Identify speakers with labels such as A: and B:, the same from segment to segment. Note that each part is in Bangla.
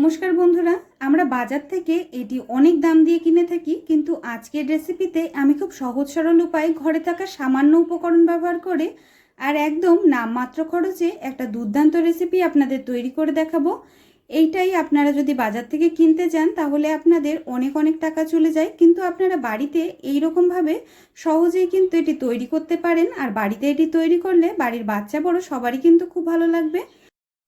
A: নমস্কার বন্ধুরা, আমরা বাজার থেকে এটি অনেক দাম দিয়ে কিনে থাকি, কিন্তু আজকের রেসিপিতে আমি খুব সহজ সরল উপায়ে ঘরে থাকা সামান্য উপকরণ ব্যবহার করে আর একদম নামমাত্র খরচে একটা দুর্দান্ত রেসিপি আপনাদের তৈরি করে দেখাবো। এইটাই আপনারা যদি বাজার থেকে কিনতে যান, তাহলে আপনাদের অনেক অনেক টাকা চলে যায়, কিন্তু আপনারা বাড়িতে এই রকমভাবে সহজেই কিন্তু এটি তৈরি করতে পারেন। আর বাড়িতে এটি তৈরি করলে বাড়ির বাচ্চা বড়, সবারই কিন্তু খুব ভালো লাগবে।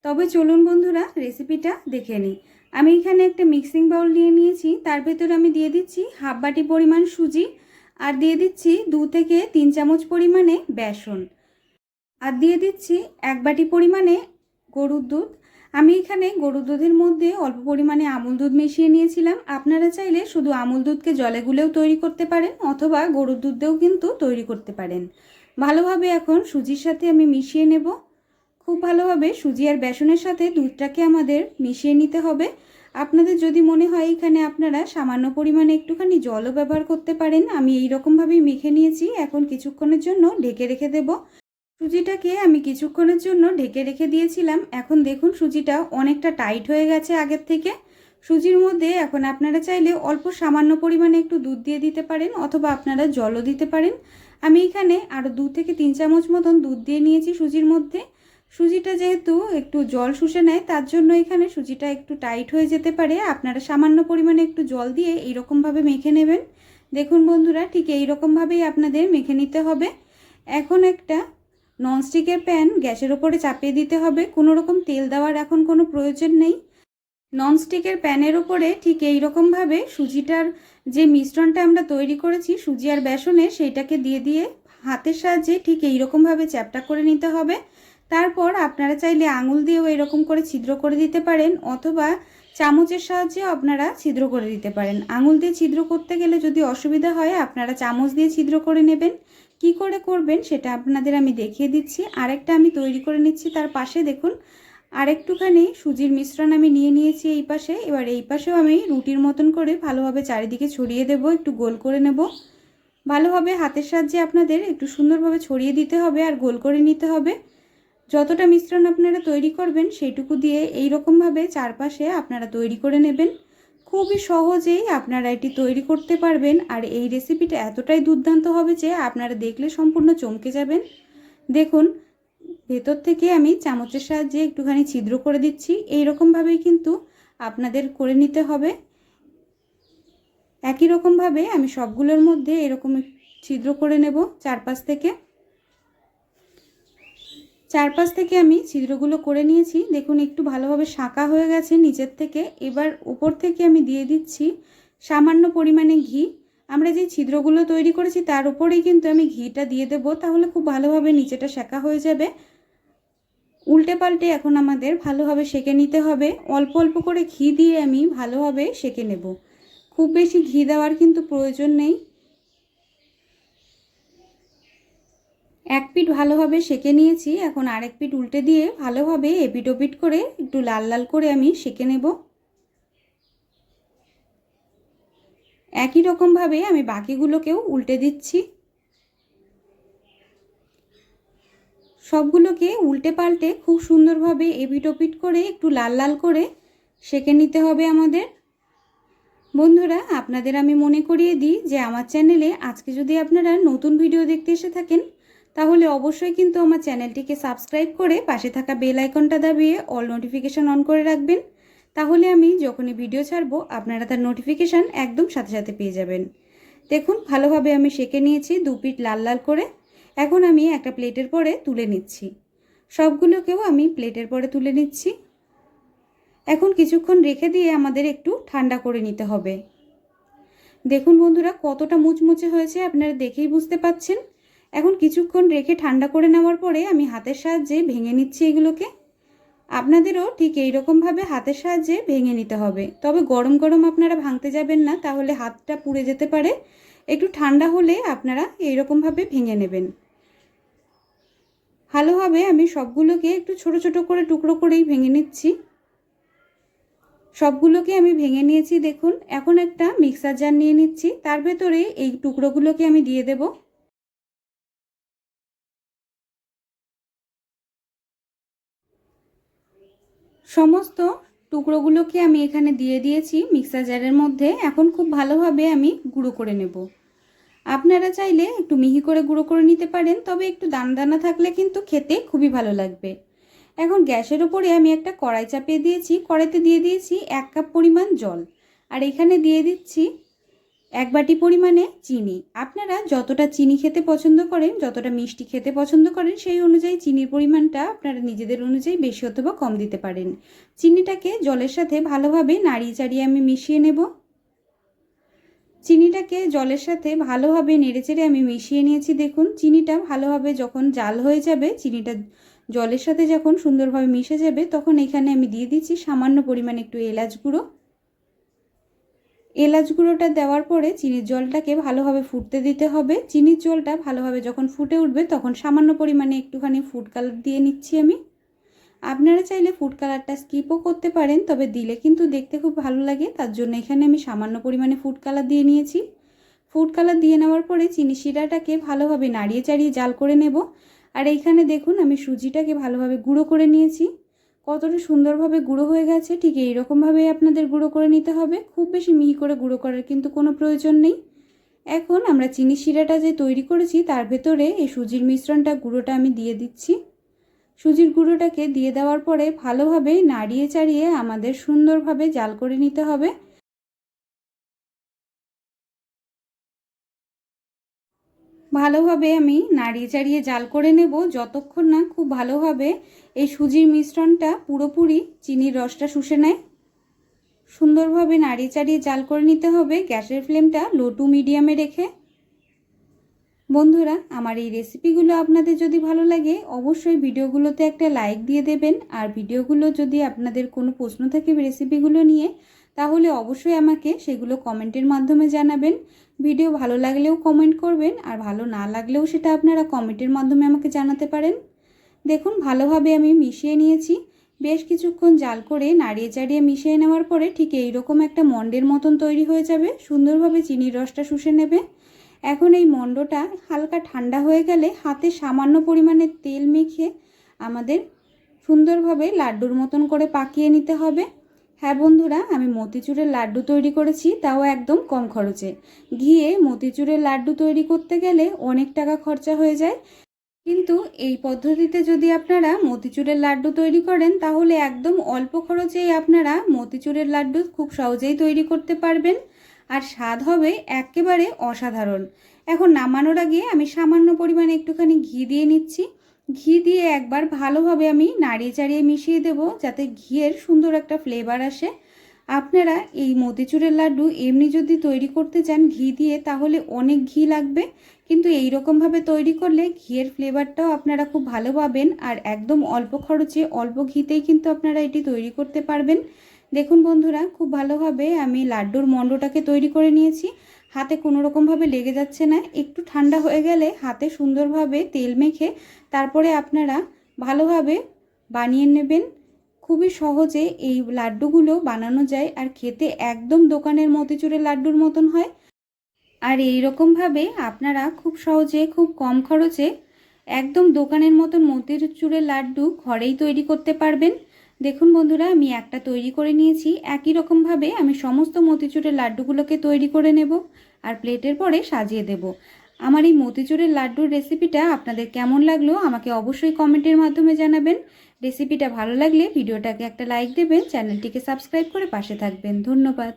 A: তবে চলুন বন্ধুরা রেসিপিটা দেখে নিই। আমি এখানে একটা মিক্সিং বাউল নিয়ে নিয়েছি, তার ভেতরে আমি দিয়ে দিচ্ছি হাফ বাটি পরিমাণ সুজি আর দিয়ে দিচ্ছি দু থেকে তিন চামচ পরিমাণে বেসন। আর দিয়ে দিচ্ছি এক বাটি পরিমাণে গরুর দুধ। আমি এখানে গরুর দুধের মধ্যে অল্প পরিমাণে আমুল দুধ মিশিয়ে নিয়েছিলাম। আপনারা চাইলে শুধু আমুল দুধকে জলে গুলেও তৈরি করতে পারেন অথবা গরুর দুধ দিয়েও কিন্তু তৈরি করতে পারেন। ভালোভাবে এখন সুজির সাথে আমি মিশিয়ে নেব। খুব ভালোভাবে সুজি আর বেসনের সাথে দুধটাকে আমাদের মিশিয়ে নিতে হবে। আপনাদের যদি মনে হয় এখানে আপনারা সামান্য পরিমাণে একটুখানি জলও ব্যবহার করতে পারেন, আমি এই রকমভাবেই মেখে নিয়েছি। এখন কিছুক্ষণের জন্য ঢেকে রেখে দেব। সুজিটাকে আমি কিছুক্ষণের জন্য ঢেকে রেখে দিয়েছিলাম। এখন দেখুন সুজিটা অনেকটা টাইট হয়ে গেছে আগের থেকে। সুজির মধ্যে এখন আপনারা চাইলে অল্প সামান্য পরিমাণে একটু দুধ দিয়ে দিতে পারেন অথবা আপনারা জলও দিতে পারেন। আমি এখানে আরও দু থেকে তিন চামচ মতন দুধ দিয়ে নিয়েছি সুজির মধ্যে। সুজিটা যেহেতু একটু জল শুষে নেয়, তার জন্য এখানে সুজিটা একটু টাইট হয়ে যেতে পারে। আপনারা সামান্য পরিমাণে একটু জল দিয়ে এইরকমভাবে মেখে নেবেন। দেখুন বন্ধুরা, ঠিক এইরকমভাবেই আপনাদের মেখে নিতে হবে। এখন একটা ননস্টিকের প্যান গ্যাসের ওপরে চাপিয়ে দিতে হবে। কোনো রকম তেল দেওয়ার এখন কোনো প্রয়োজন নেই। ননস্টিকের প্যানের ওপরে ঠিক এই রকমভাবে সুজিটার যে মিশ্রণটা আমরা তৈরি করেছি, সুজি আর বেসনে, সেইটাকে দিয়ে দিয়ে হাতের সাহায্যে ঠিক এই রকমভাবে চ্যাপটা করে নিতে হবে। তারপর আপনারা চাইলে আঙুল দিয়েও এরকম করে ছিদ্র করে দিতে পারেন অথবা চামচের সাহায্যে আপনারা ছিদ্র করে দিতে পারেন। আঙুল দিয়ে ছিদ্র করতে গেলে যদি অসুবিধা হয়, আপনারা চামচ দিয়ে ছিদ্র করে নেবেন। কি করে করবেন সেটা আপনাদের আমি দেখিয়ে দিচ্ছি। আরেকটা আমি তৈরি করে নিচ্ছি তার পাশে দেখুন, আরেকটুখানি সুজির মিশ্রণ আমি নিয়ে নিয়েছি এই পাশে। এবার এই পাশেও আমি রুটির মতন করে ভালোভাবে চারিদিকে ছড়িয়ে দেব, একটু গোল করে নেব। ভালোভাবে হাতের সাহায্যে আপনাদের একটু সুন্দরভাবে ছড়িয়ে দিতে হবে আর গোল করে নিতে হবে। যতটা মিশ্রণ আপনারা তৈরি করবেন সেইটুকু দিয়ে এই রকমভাবে চারপাশে আপনারা তৈরি করে নেবেন। খুবই সহজেই আপনারা এটি তৈরি করতে পারবেন আর এই রেসিপিটা এতটাই দুর্দান্ত হবে যে আপনারা দেখলে সম্পূর্ণ চমকে যাবেন। দেখুন, ভেতর থেকে আমি চামচের সাহায্যে একটুখানি ছিদ্র করে দিচ্ছি। এই রকমভাবেই কিন্তু আপনাদের করে নিতে হবে। একই রকমভাবে আমি সবগুলোর মধ্যে এরকম ছিদ্র করে নেব চারপাশ থেকে। চারপাশ থেকে আমি ছিদ্রগুলো করে নিয়েছি। দেখুন, একটু ভালোভাবে শাঁকা হয়ে গেছে নিচের থেকে। এবার উপর থেকে আমি দিয়ে দিচ্ছি সামান্য পরিমাণে ঘি। আমরা যে ছিদ্রগুলো তৈরি করেছি, তার উপরেই কিন্তু আমি ঘিটা দিয়ে দেবো। তাহলে খুব ভালোভাবে নিচেটা শেখা হয়ে যাবে। উল্টে পাল্টে এখন আমাদের ভালোভাবে সেকে নিতে হবে। অল্প অল্প করে ঘি দিয়ে আমি ভালোভাবে সেকে নেব। খুব বেশি ঘি দেওয়ার কিন্তু প্রয়োজন নেই। এক পিঠ ভালোভাবে সেকে নিয়েছি, এখন আরেক পিঠ উল্টে দিয়ে ভালোভাবে এপিট ওপিট করে একটু লাল লাল করে আমি সেকে নেব। একই রকমভাবে আমি বাকিগুলোকেও উল্টে দিচ্ছি। সবগুলোকে উল্টে পাল্টে খুব সুন্দরভাবে এপিট ওপিট করে একটু লাল লাল করে সেকে নিতে হবে আমাদের। বন্ধুরা, আপনাদের আমি মনে করিয়ে দিই যে আমার চ্যানেলে আজকে যদি আপনারা নতুন ভিডিও দেখতে এসে থাকেন তাহলে অবশ্যই কিন্তু আমার চ্যানেলটিকে সাবস্ক্রাইব করে পাশে থাকা বেল আইকনটা দাবিয়ে অল নোটিফিকেশান অন করে রাখবেন। তাহলে আমি যখনই ভিডিও ছাড়বো, আপনারা তার নোটিফিকেশান একদম সাথে সাথে পেয়ে যাবেন। দেখুন, ভালোভাবে আমি সেকে নিয়েছি দু পিঠ লাল লাল করে। এখন আমি একটা প্লেটের পরে তুলে নিচ্ছি। সবগুলোকেও আমি প্লেটের পরে তুলে নিচ্ছি। এখন কিছুক্ষণ রেখে দিয়ে আমাদের একটু ঠান্ডা করে নিতে হবে। দেখুন বন্ধুরা, কতটা মুচমুচে হয়েছে, আপনারা দেখেই বুঝতে পাচ্ছেন। এখন কিছুক্ষণ রেখে ঠান্ডা করে নেওয়ার পরে আমি হাতের সাহায্যে ভেঙে নিচ্ছি এগুলোকে। আপনাদেরও ঠিক এই রকমভাবে হাতের সাহায্যে ভেঙে নিতে হবে। তবে গরম গরম আপনারা ভাঙতে যাবেন না, তাহলে হাতটা পুড়ে যেতে পারে। একটু ঠান্ডা হলে আপনারা এই রকমভাবে ভেঙে নেবেন। ভালোভাবে আমি সবগুলোকে একটু ছোট ছোট করে টুকরো করেই ভেঙে নিচ্ছি। সবগুলোকে আমি ভেঙে নিয়েছি, দেখুন। এখন একটা মিক্সার জার নিয়ে নিচ্ছি। তার ভেতরে এই টুকরোগুলোকে আমি দিয়ে দেবো। সমস্ত টুকরোগুলোকে আমি এখানে দিয়ে দিয়েছি মিক্সার জারের মধ্যে। এখন খুব ভালোভাবে আমি গুঁড়ো করে নেব। আপনারা চাইলে একটু মিহি করে গুঁড়ো করে নিতে পারেন, তবে একটু দানা দানা থাকলে কিন্তু খেতে খুবই ভালো লাগবে। এখন গ্যাসের ওপরে আমি একটা কড়াই চাপিয়ে দিয়েছি। কড়াইতে দিয়ে দিয়েছি এক কাপ পরিমাণ জল। আর এখানে দিয়ে দিচ্ছি এক বাটি পরিমাণে চিনি। আপনারা যতটা চিনি খেতে পছন্দ করেন, যতটা মিষ্টি খেতে পছন্দ করেন, সেই অনুযায়ী চিনির পরিমাণটা আপনারা নিজেদের অনুযায়ী বেশি অথবা কম দিতে পারেন। চিনিটাকে জলের সাথে ভালোভাবে নাড়িয়ে চাড়িয়ে আমি মিশিয়ে নেব। চিনিটাকে জলের সাথে ভালোভাবে নেড়েচেড়ে আমি মিশিয়ে নিয়েছি, দেখুন। চিনিটা ভালোভাবে যখন জাল হয়ে যাবে, চিনিটা জলের সাথে যখন সুন্দরভাবে মিশে যাবে, তখন এখানে আমি দিয়ে দিচ্ছি সামান্য পরিমাণে একটু এলাচ গুঁড়ো। এলাচ গুঁড়োটা দেওয়ার পরে চিনির জলটাকে ভালোভাবে ফুটতে দিতে হবে। চিনির জলটা ভালোভাবে যখন ফুটে উঠবে তখন সামান্য পরিমাণে একটুখানি ফুড কালার দিয়ে নিচ্ছি আমি। আপনারা চাইলে ফুড কালারটা স্কিপও করতে পারেন, তবে দিলে কিন্তু দেখতে খুব ভালো লাগে। তার জন্য এখানে আমি সামান্য পরিমাণে ফুড কালার দিয়ে নিয়েছি। ফুড কালার দিয়ে নেওয়ার পরে চিনি শিরাটাকে ভালোভাবে নাড়িয়ে চাড়িয়ে জাল করে নেব। আর এইখানে দেখুন আমি সুজিটাকে ভালোভাবে গুঁড়ো করে নিয়েছি। কতটা সুন্দরভাবে গুঁড়ো হয়ে গেছে, ঠিক এইরকমভাবেই আপনাদের গুঁড়ো করে নিতে হবে। খুব বেশি মিহি করে গুঁড়ো করার কিন্তু কোনো প্রয়োজন নেই। এখন আমরা চিনি শিরাটা যে তৈরি করেছি, তার ভেতরে এই সুজির মিশ্রণটা গুঁড়োটা আমি দিয়ে দিচ্ছি। সুজির গুঁড়োটাকে দিয়ে দেওয়ার পরে ভালোভাবে নাড়িয়ে চাড়িয়ে আমাদের সুন্দরভাবে জাল করে নিতে হবে। ভালোভাবে আমি নাড়িয়ে চাড়িয়ে জাল করে নেব, যতক্ষণ না খুব ভালোভাবে এই সুজির মিশ্রণটা পুরোপুরি চিনির রসটা শুষে নেয়। সুন্দরভাবে নাড়িয়ে চাড়িয়ে জাল করে নিতে হবে, গ্যাসের ফ্লেমটা লো টু মিডিয়ামে রেখে। বন্ধুরা, আমার এই রেসিপিগুলো আপনাদের যদি ভালো লাগে, অবশ্যই ভিডিওগুলোতে একটা লাইক দিয়ে দেবেন, আর ভিডিওগুলো যদি আপনাদের কোনো প্রশ্ন থাকে রেসিপিগুলো নিয়ে তাহলে অবশ্যই আমাকে সেগুলো কমেন্টের মাধ্যমে জানাবেন। ভিডিও ভালো লাগলেও কমেন্ট করবেন আর ভালো না লাগলেও সেটা আপনারা কমেন্টের মাধ্যমে আমাকে জানাতে পারেন। দেখুন, ভালোভাবে আমি মিশিয়ে নিয়েছি। বেশ কিছুক্ষণ জাল করে নাড়িয়ে চাড়িয়ে মিশিয়ে নেওয়ার পরে ঠিক এই রকম একটা মন্ডের মতন তৈরি হয়ে যাবে। সুন্দরভাবে চিনির রসটা শুষে নেবে। এখন এই মণ্ডটা হালকা ঠান্ডা হয়ে গেলে হাতে সামান্য পরিমাণে তেল মেখে আমাদের সুন্দরভাবে লাড্ডুর মতন করে পাকিয়ে নিতে হবে। হ্যাঁ বন্ধুরা, আমি মতিচুরের লাড্ডু তৈরি করেছি, তাও একদম কম খরচে। ঘিয়ে মতিচুরের লাড্ডু তৈরি করতে গেলে অনেক টাকা খরচা হয়ে যায়। কিন্তু এই পদ্ধতিতে যদি আপনারা মতিচুরের লাড্ডু তৈরি করেন, তাহলে একদম অল্প খরচেই আপনারা মতিচুরের লাড্ডু খুব সহজেই তৈরি করতে পারবেন। আর স্বাদ হবে একেবারে অসাধারণ। এখন নামানোর আগে আমি সামান্য পরিমাণে একটুখানি ঘি দিয়ে নিচ্ছি। ঘি দিয়ে একবার ভালোভাবে আমি নাড়িয়ে চাড়িয়ে মিশিয়ে দেব যাতে ঘিয়ের সুন্দর একটা ফ্লেভার আসে। আপনারা এই মতিচুরের লাড্ডু এমনি যদি তৈরি করতে চান ঘি দিয়ে, তাহলে অনেক ঘি লাগবে। কিন্তু এই রকমভাবে তৈরি করলে ঘিয়ের ফ্লেভারটাও আপনারা খুব ভালো পাবেন আর একদম অল্প খরচে অল্প ঘিতেই কিন্তু আপনারা এটি তৈরি করতে পারবেন। দেখুন বন্ধুরা, খুব ভালোভাবে আমি লাড্ডুর মণ্ডটাকে তৈরি করে নিয়েছি। হাতে কোনো রকমভাবে লেগে যাচ্ছে না। একটু ঠান্ডা হয়ে গেলে হাতে সুন্দরভাবে তেল মেখে তারপরে আপনারা ভালোভাবে বানিয়ে নেবেন। খুবই সহজে এই লাড্ডুগুলো বানানো যায় আর খেতে একদম দোকানের মতিচুরের লাড্ডুর মতন হয়। আর এই রকমভাবে আপনারা খুব সহজে, খুব কম খরচে একদম দোকানের মতন মতিচুরের লাড্ডু ঘরেই তৈরি করতে পারবেন। দেখুন বন্ধুরা, আমি একটা তৈরি করে নিয়েছি। একই রকমভাবে আমি সমস্ত মতিচুরের লাড্ডুগুলোকে তৈরি করে নেব আর প্লেটের পরে সাজিয়ে দেব। আমার এই মতিচুরের লাড্ডুর রেসিপিটা আপনাদের কেমন লাগল আমাকে অবশ্যই কমেন্টের মাধ্যমে জানাবেন। রেসিপিটা ভালো লাগলে ভিডিওটাকে একটা লাইক দেবেন, চ্যানেলটিকে সাবস্ক্রাইব করে পাশে থাকবেন। ধন্যবাদ।